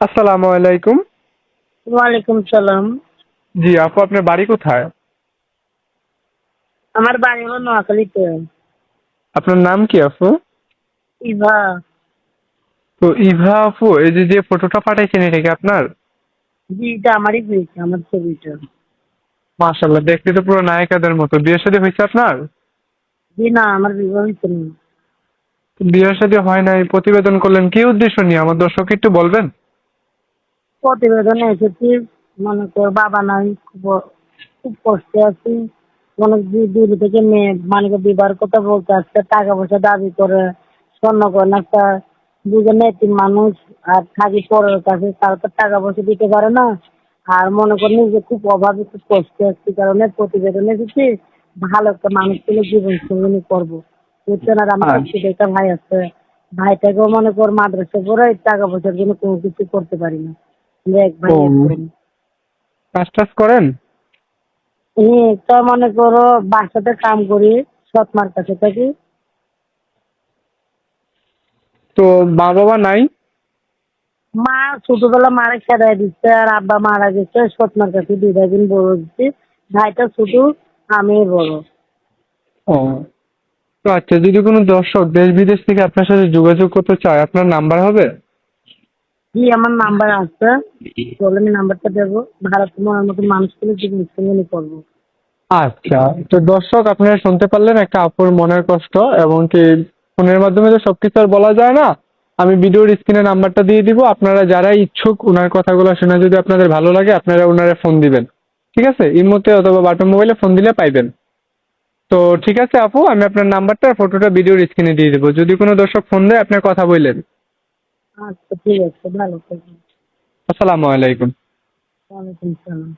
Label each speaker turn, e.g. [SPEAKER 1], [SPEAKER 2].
[SPEAKER 1] আসসালামু আলাইকুম।
[SPEAKER 2] ওয়ালাইকুম সালাম।
[SPEAKER 1] জি আপু আপনার বাড়ি কোথায়?
[SPEAKER 2] আমার বাড়ি হলো নোয়াখালীতে।
[SPEAKER 1] আপনার নাম কি আপু?
[SPEAKER 2] ইভা।
[SPEAKER 1] তো ইভা আপু এই যে যে ফটোটা পাঠাইছেন এটা কি আপনার?
[SPEAKER 2] জি এটা আমারই হয়েছে আমার ছবিটা।
[SPEAKER 1] মাশাল্লাহ দেখতে তো পুরো নায়িকাদের মতো। বিয়ে শাদী হয়েছে আপনার?
[SPEAKER 2] জি না আমার বিবাহ হয়েছে না।
[SPEAKER 1] বিয়ে শাদী হয় নাই। প্রতিবেদন করলেন কি উদ্দেশ্য নিয়ে? আমার দর্শক একটু বলবেন?
[SPEAKER 2] প্রতিবেদনে এসেছি। মনে কর বাবা নাই খুব খুব কষ্টে আছি। অনেক দূর থেকে মেয়ে মানে কি বিবাহের কথা বলতে আসছে টাকা পয়সা দাবি করে স্বর্ণ করে একটা দুজন এতিম মানুষ আর থাকি পরের কাছে তারা তো টাকা পয়সা দিতে পারে না। আর মনে করি নিজে খুব অভাবে খুব কষ্টে আসছি কারণে প্রতিবেদন এসেছি ভালো একটা মানুষ ছিল জীবন সঙ্গিনী করব। বুঝছেন? আর আমার
[SPEAKER 1] আচ্ছা।
[SPEAKER 2] একটা ভাই আছে। ভাইটাকেও মনে কর মাদ্রাসা পড়ে টাকা পয়সার জন্য কোনো কিছু করতে পারি না।
[SPEAKER 1] কাজ টাজ করেন?
[SPEAKER 2] একটা মনে করো বাসাতে কাম করি সৎমার কাছে থাকি।
[SPEAKER 1] তো মা বাবা নাই?
[SPEAKER 2] মা ছোটবেলা মারা খেদাই দিচ্ছে আর আব্বা মারা গেছে সৎমার কাছে দুই বোন বড় দিচ্ছি ভাইটা ছোট আমি বড়।
[SPEAKER 1] ও তো আচ্ছা যদি কোনো দর্শক দেশ বিদেশ থেকে আপনার সাথে যোগাযোগ করতে চায় আপনার নাম্বার হবে?
[SPEAKER 2] জি আমার নাম্বার আছে বলে আমি নাম্বারটা দেবো ভারত তোমার মতো মানুষগুলো সঙ্গিনী করব
[SPEAKER 1] আচ্ছা তো দর্শক আপনারা শুনতে পারলেন একটা আপুর মনের কষ্ট এবং কি ফোনের মাধ্যমে তো সবকিছু আর বলা যায় না? আমি ভিডিওর স্ক্রিনে নাম্বারটা দিয়ে দিব। আপনারা যারা ইচ্ছুক ওনার কথাগুলো শুনে যদি আপনাদের ভালো লাগে আপনারা ওনারে ফোন দিবেন। ঠিক আছে? ইমোতে অথবা বাটন মোবাইলে ফোন দিলে পাইবেন। তো ঠিক আছে আপু আমি আপনার নাম্বারটা ফটোটা ভিডিওর স্ক্রিনে দিয়ে দেবো। যদি কোনো দর্শক ফোন দেয় আপনার কথা বললেন।
[SPEAKER 2] আচ্ছা ঠিক আছে ভালো থাকবেন।
[SPEAKER 1] আসসালামু আলাইকুম।
[SPEAKER 2] ওয়ালাইকুম সালাম